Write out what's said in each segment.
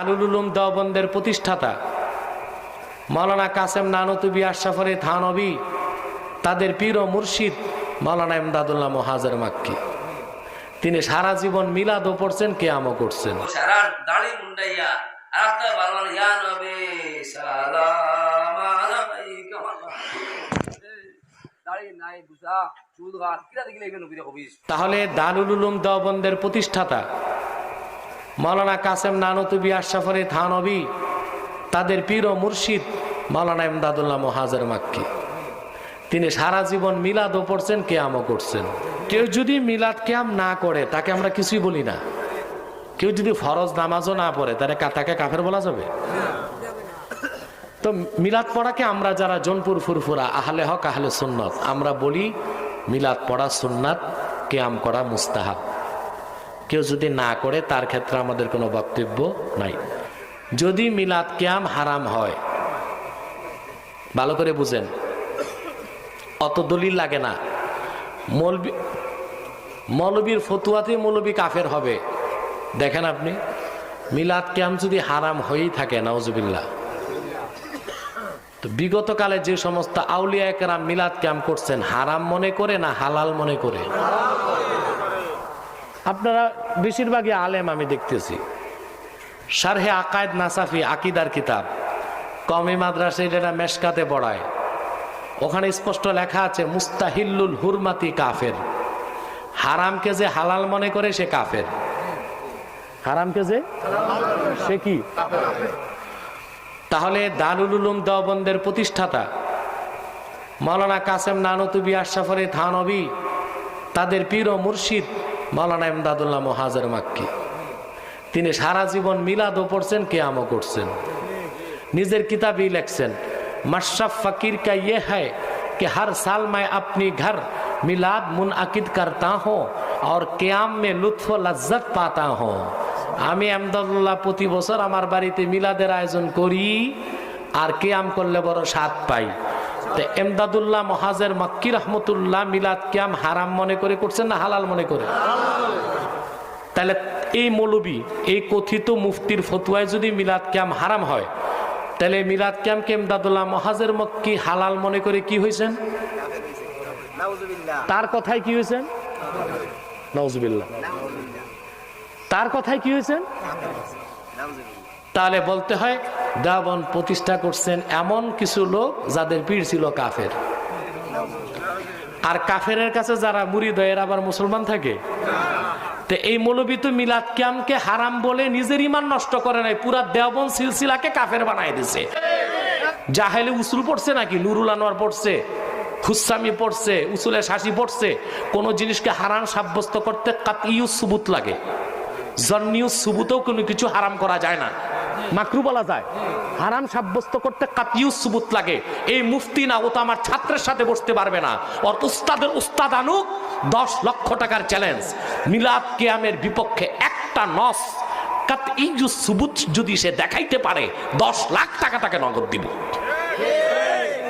আলুল উলুম দেওবন্দের প্রতিষ্ঠাতা। মাওলানা কাসেম নানতুবি আশরাফরে থানবী তাদের পীর মুর্শিদ মাওলানা ইমদাদুল্লাহ মহাজের মাক্কি। তিনি সারা জীবন মিলাদও পড়ছেন কেয়ামও করছেন। তাহলে দারুল উলুম দেওবন্দের প্রতিষ্ঠাতা মাওলানা কাসেম নানতুবি আশরাফরে থানবি তাদের পীর ও মুর্শিদ মাওলানা ইমদাদুল্লাহ মহাজের মাক্কি। তিনি সারা জীবন মিলাদও পড়ছেন, কেয়ামও করছেন। কেউ যদি মিলাদ কেয়াম না করে, তাকে আমরা কিছুই বলি না। কেউ যদি ফরজ নামাজও না পড়ে, তাহলে তাকে কাফের বলা যাবে? তো মিলাদ পড়াকে আমরা যারা জনপুর ফুরফুরা, আহলে হক, আহলে সুন্নত, আমরা বলি মিলাদ পড়া সুন্নাত, কেয়াম করা মুস্তাহাব। কেউ যদি না করে, তার ক্ষেত্রে আমাদের কোনো বক্তব্য নাই। যদি মিলাদ কেয়াম হারাম হয়, ভালো করে বুঝেন, অত দলিল লাগে না। মৌলবি মৌলবীর ফতুয়াতে মৌলবী কাফের হবে। দেখেন আপনি, মিলাদ ক্যাম যদি হারাম হয়েই থাকে নওজুবিল্লাহ তো বিগত কালে যে সমস্ত আউলিয়া একরাম মিলাদ ক্যাম করছেন, হারাম মনে করে না হালাল মনে করে? আপনারা বেশিরভাগই আলেম আমি দেখতেছি। সারহে আকায়দ নাসাফি আকিদার কিতাব। কমি মাদ্রাসায় এটা মেশকাতে পড়ায়। ওখানে স্পষ্ট লেখা আছে, মুস্তাহিল্লুল হুরমাতি কাফের। হারামকে যে হালাল মনে করে সে কাফের। হারামকে যে? সে কি? তাহলে দারুল উলুম দেওবন্দের প্রতিষ্ঠাতা মাওলানা কাসেম নানতুবি আশরাফরে থানবী, তাদের পীর মুর্শিদ মাওলানা ইমদাদুল্লাহ মহাজের মাক্কি তিনি সারা জীবন মিলাদও পড়ছেন কেয়ামও করছেন নিজের কিতাবেই লেখছেন मशरफ फकीर का ये है कि हर साल मैं अपनी घर मिलाद मुनकिद करता हूँ और क्याम में लुत्फ लज्जत पाता हूँ আমি আহমদুল্লাহ প্রতি বছর আমার বাড়িতে মিলাদের আয়োজন করি আর কেয়াম করলে বড় স্বাদ পাই তো এমদাদুল্লাহ মহাজের মক্কি রহমতুল্লাহ মিলাদ ক্যাম হারাম মনে করে করছেন না হালাল মনে করে? তাহলে এই মৌলবী এই কথিত মুফতির ফতুয়ায় যদি মিলাদ ক্যাম হারাম হয় তাহলে মিলাদ ক্যাম কেমদাদুল্লাহ মহাজের মক্কি হালাল মনে করে কি হয়েছেন? তার কথায় কি হয়েছেন? নওজুবিল্লাহ তার কথায় কি হয়েছেন? তাহলে বলতে হয়, দাবন প্রতিষ্ঠা করছেন এমন কিছু লোক যাদের পীর ছিল কাফের। আর কাফের কাছে যারা মুড়ি দয়ের আবার মুসলমান থাকে। এই মৌলবী তো মিলাদ ক্যামকে হারাম বলে নিজের ইমান নষ্ট করে নাই, পুরা দেওবন সিলসিলাকে কাফের বানাই দিছে। জাহেলে উসুল পড়ছে নাকি? নুরুল আনোয়ার পড়ছে, খুসামি পড়ছে, উসুলে শাসি পড়ছে। কোন জিনিসকে হারাম সাব্যস্ত করতে কাতিউ সুবুত লাগে। জন্নিউ সুবুতেও কোনো কিছু হারাম করা যায় না। মাকরু বলা যায়। হারাম সাব্যস্ত করতে কাতিউ সুবুত লাগে। এই মুফতি না, ও তো আমার ছাত্রের সাথে বসতে পারবে না। ওর উস্তাদের উস্তাদ আনুক, দশ লক্ষ টাকার চ্যালেঞ্জ মিলাদ কেয়ামের বিপক্ষে একটা নস। সুবুত যদি সে দেখাইতে পারে, দশ লাখ টাকা তাকে নগদ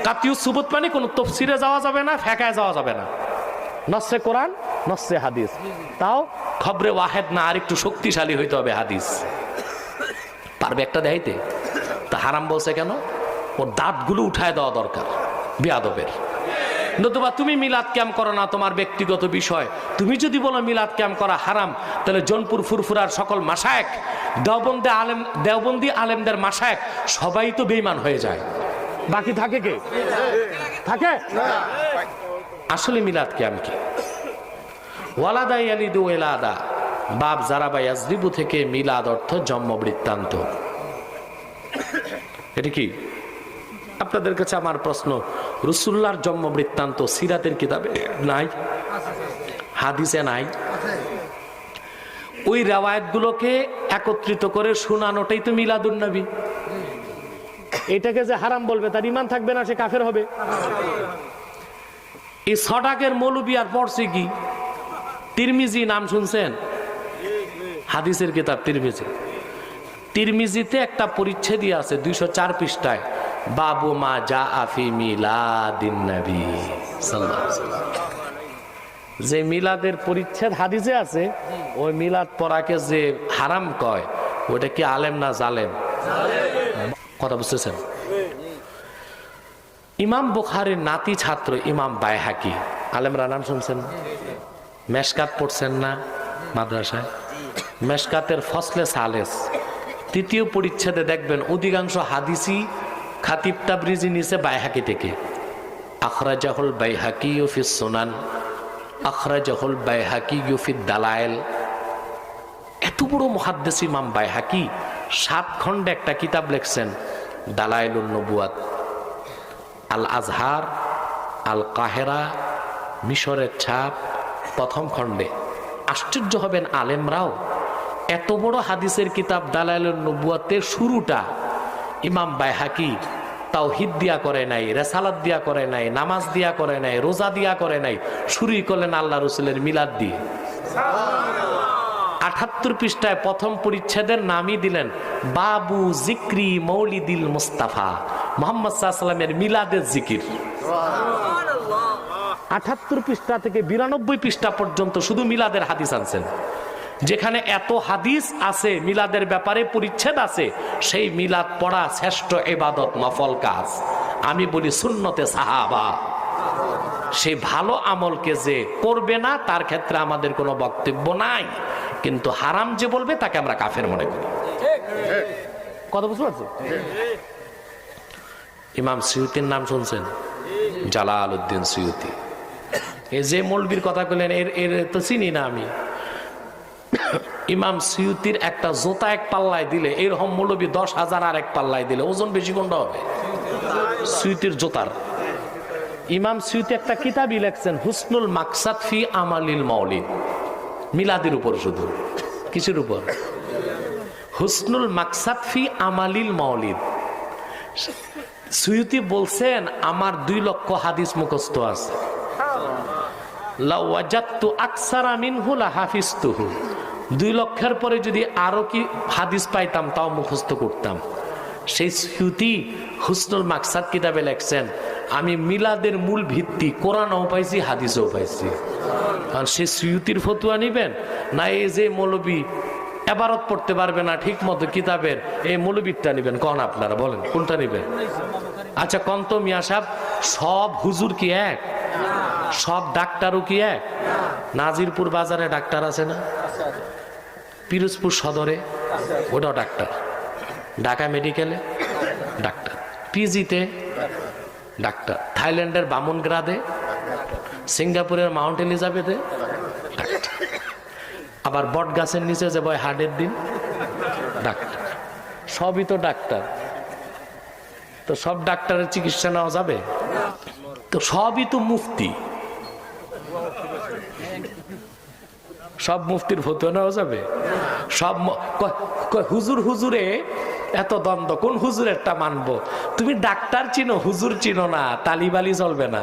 কাতিউ সুবুত মানে কোনো তফসিরে যাওয়া যাবে না, ফেঁকায় যাওয়া যাবে না। নসে কোরআন, নসে হাদিস। তাও খবরে ওয়াহেদ না আর একটু শক্তিশালী হইতে হবে হাদিস। পারবে একটা দেখাইতে? তা হারাম বলছে কেন? ওর দাঁতগুলো উঠায় দেওয়া দরকার, বিয়াদবের। নতুবা তুমি মিলাদ ক্যাম্প করো না, তোমার ব্যক্তিগত বিষয়। তুমি যদি বলো মিলাদ ক্যাম্প করা হারাম, তাহলে জনপুর ফুরফুরার সকল মাসায়েক দেওবন্দে আলেম, দেওবন্দি আলেমদের মাসায়েক সবাই তো বেইমান হয়ে যায়। বাকি থাকে কে? থাকে? আসলে মিলাদ ক্যাম্প কি? ওয়ালাদা ইয়ালিদু এলাদা বাপ জারাবা ইয়াজরিবু থেকে মিলাদ অর্থ জন্ম বৃত্তান্ত এটা কি? আপনাদের কাছে আমার প্রশ্ন রসুল্লার জন্ম বৃত্তান্ত সিরাতের কিতাবে নাই? হাদিসে নাই? ওই রেওয়ায়তগুলোকে একত্রিত করে শোনানোটাই তো মিলাদুন নবী। এটাকে যে হারাম বলবে, তার ইমান থাকবে না, সে কাফের হবে। এই ছটাকের মৌলবি আর পড়ছে কি? তিরমিজি নাম শুনছেন? হাদিসের কিতাব তিরমিজি। তিরমিজিতে একটা পরিচ্ছেদই আছে দুইশো চার পৃষ্ঠায়, বাবু মা যা আফি মিলাদিন। যে মিলাদের পরিচ্ছেদ হাদিসে আছে, ওই মিলাদ পড়াকে যে হারাম কয় ওটা কি আলেম না জালেম? কথা বুঝতেছেন? ইমাম বুখারের নাতি ছাত্র ইমাম বাইহাকি। আলেমরা নাম শুনছেন? মেশকাত পড়ছেন না মাদ্রাসায়? মেশকাতের ফসলে সালেস। তৃতীয় পরিচ্ছেদে দেখবেন অধিকাংশ হাদিসি খাতিব তাবরিজি নিচে বাইহাকি থেকে। আখরাজাহুল বাইহাকি ইউফিস সোনান আখরা আখরাজাহুল বাইহাকি ইউফিদ দালায়েল এত বড় মহাদ্দেশ ইমাম বাইহাকি, সাত খণ্ডে একটা কিতাব লিখছেন, দালাইলুন নবুয়াত। আল আজহার আল কাহেরা মিশরের ছাপ, প্রথম খণ্ডে। আশ্চর্য হবেন আলেমরাও এত বড় হাদিসের কিতাব দালাইলুন নবুয়াতের শুরুটা ইমাম বাইহাকি তাও হিদ দিয়া করে নাই, রেসালাত দিয়া করে নাই, নামাজ দিয়া করে নাই, রোজা দিয়া করে নাই শুরুই করলেন আল্লাহ রসুলের মিলাদ দিয়ে। আঠাত্তর পৃষ্ঠায় প্রথম পরিচ্ছেদের নামই দিলেন, বাবু জিক্রি মৌলিদিল মুস্তাফা, মোহাম্মদ সাল্লামের মিলাদের জিকির। আঠাত্তর পৃষ্ঠা থেকে বিরানব্বই পৃষ্ঠা পর্যন্ত শুধু মিলাদের হাদিস আনছেন। যেখানে এত হাদিস আছে, মিলাদের ব্যাপারে পরিচ্ছেদ আছে, সেই মিলাদ পড়া শ্রেষ্ঠ এবাদত, নফল কাজ। আমি বলি সুন্নতে সাহাবা। সেই ভালো আমলকে যে করবে না, তার ক্ষেত্রে আমাদের কোনো বক্তব্য নাই। কিন্তু হারাম যে বলবে, তাকে আমরা কাফের মনে করি। কথা বুঝতে পারছ? ইমাম সিউতির নাম শুনছেন? জালাল উদ্দিন সিউতি। এই যে মৌলবীর কথা বললেন এর এর তো চিনি না আমি। ইমাম সিউতির একটা জোতা এক পাল্লায় দিলে, এরকম মৌলবী দশ হাজার আর এক পাল্লায় দিলে, ওজন বেশি কোনটা হবে? সুইতির জোতার। ইমাম সুইতি একটা কিতাবই লেখছেন, হুসনুল মাকসাদ ফি আমালিল মাউলিদ। মিলাদের উপর শুধু। কিছুর উপর? হুসনুল মাকসাদ ফি আমালিল মাউলিদ। সুয়ুতি বলছেন, আমার দুই লক্ষ হাদিস মুখস্থ আছে। লাওয়াজাত্তু আকসারা মিনহু লাহাফিজতুহু। দুই লক্ষের পরে যদি আরও কি হাদিস পাইতাম, তাও মুখস্থ করতাম। সেই স্মৃতি হুসনুল মাকসাদ কিতাবে লেখছেন, আমি মিলাদের মূল ভিত্তি, কোরআনও পাইছি, হাদিসও পাইছি। কারণ সে স্মৃতির ফতুয়া নিবেন? না, এই যে মৌলবী এবারত পড়তে পারবে না ঠিক মতো কিতাবের, এই মৌলবীরটা নিবেন। কন আপনারা, বলেন, কোনটা নিবেন? আচ্ছা কন্ত মিয়া সাহেব, সব হুজুর কি এক? সব ডাক্তারও কি এক? নাজিরপুর বাজারে ডাক্তার আছে না? পিরোজপুর সদরে ওটাও ডাক্তার। ঢাকা মেডিকেলে ডাক্তার। পিজিতে ডাক্তার। থাইল্যান্ডের বামনগ্রাদে, সিঙ্গাপুরের মাউন্ট এলিজাবেথে। আবার বট গাছের নিচে যে বয় হার্টের দিন ডাক্তার। সবই তো ডাক্তার। তো সব ডাক্তারের চিকিৎসা নেওয়া যাবে? তো সবই তো মুফতি। সব মুফতির ফতুয়া নেওয়া যাবে? সব হুজুর হুজুরে, এত দ্বন্দ্ব, কোন হুজুরেরটা মানবো? তুমি ডাক্তার চিনো, হুজুর চিনো না, তালিবালি চলবে না।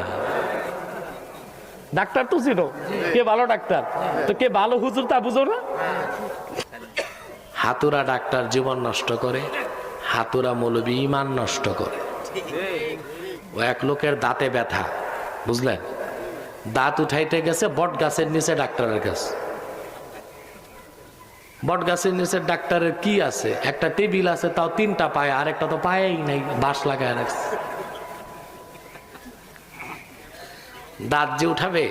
ডাক্তার তো চিনো, কে ভালো ডাক্তার? তো কে ভালো হুজুর তা বুঝো না? হাতুরা ডাক্তার জীবন নষ্ট করে, হাতুরা মৌলবী ইমান নষ্ট করে। ও এক লোকের দাঁতে ব্যথা, বুঝলেন? দাঁত উঠাইতে গেছে, বট গাছের নিচে ডাক্তারের কাছে। বট গাছের নিচে ডাক্তারের কি আছে? একটা টেবিল আছে, তাও তিনটা পায়ে আর একটা তো পায়েই নাই, বাঁশ লাগায় রাখছে। দাঁত যে উঠাবে,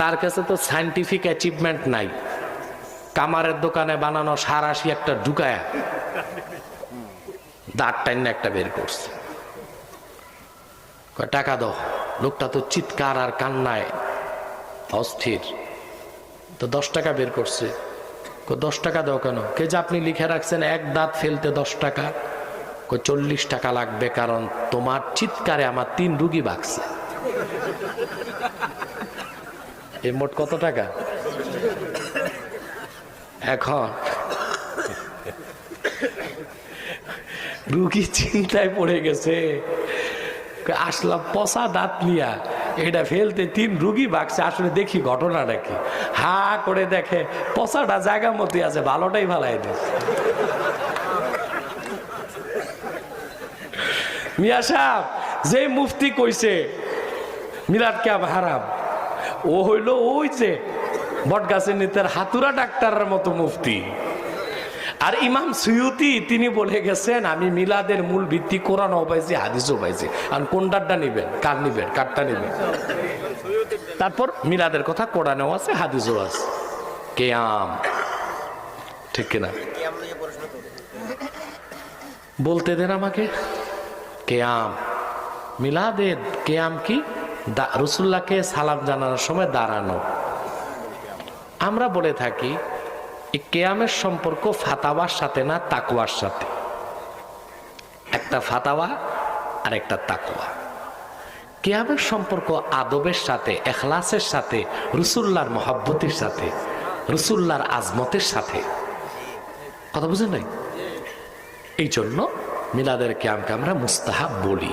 তার কাছে তো সাইন্টিফিক অ্যাচিভমেন্ট নাই। কামারের দোকানে বানানো সারাশি একটা ঢুকায়া, দাঁত টাইনে একটা বের করছে। টাকা দাও। লোকটা তো চিৎকার আর কান্নায় অস্থির। তো দশ টাকা বের করছে। দশ টাকা দাও কেন? কে যে আপনি লিখে রাখছেন, এক দাঁত ফেলতে দশ টাকা। চল্লিশ টাকা লাগবে কারণ তোমার চিৎকারে আমার তিন রুগী বাগছে এই মোট কত টাকা? এখন রুগী চিন্তায় পড়ে গেছে। আসলাম পচা দাঁত নিয়া। এটা ফেলতে তিন রুগী বাগছে আসলে দেখি ঘটনাটা কি? হা করে দেখে, পচাটা জায়গা মতো আছে, ভালোটাই ভালাই দিস। মিয়া সাহেব, যে মুফতি কইছে, মিলাদ ক্যাব হারাম। ও হইল ওই যে বট গাছের নিতের হাতুরা ডাক্তারের মতো মুফতি। আর ইমাম সুয়ুতি, তিনি বলে গেছেন, আমি মিলাদের মূল ভিত্তি কোরআনও পাইছি হাদিসও পাইছি আর কোনটারটা নিবেন? কার নিবেন? কারটা নিবেন? তারপর মিলাদের কথা কোরআনেও আছে, হাদিসও আছে। কেয়াম। ঠিক কিনা? বলতে দেন আমাকে। কেয়াম। মিলাদের কেয়াম কি? রসুল্লাহকে সালাম জানানোর সময় দাঁড়ানো। আমরা বলে থাকি কেয়ামের সম্পর্ক ফাতাওয়ার সাথে না তাকুয়ার সাথে। একটা ফাতাওয়া আর একটা তাকুয়া কেয়ামের সম্পর্ক আদবের সাথে, এখলাসের সাথে রসুল্লার মহাব্বতের সাথে রসুল্লার আজমতের সাথে। কথা বুঝেন নাই? এই জন্য মিলাদের ক্যাম্পকে আমরা মুস্তাহাব বলি।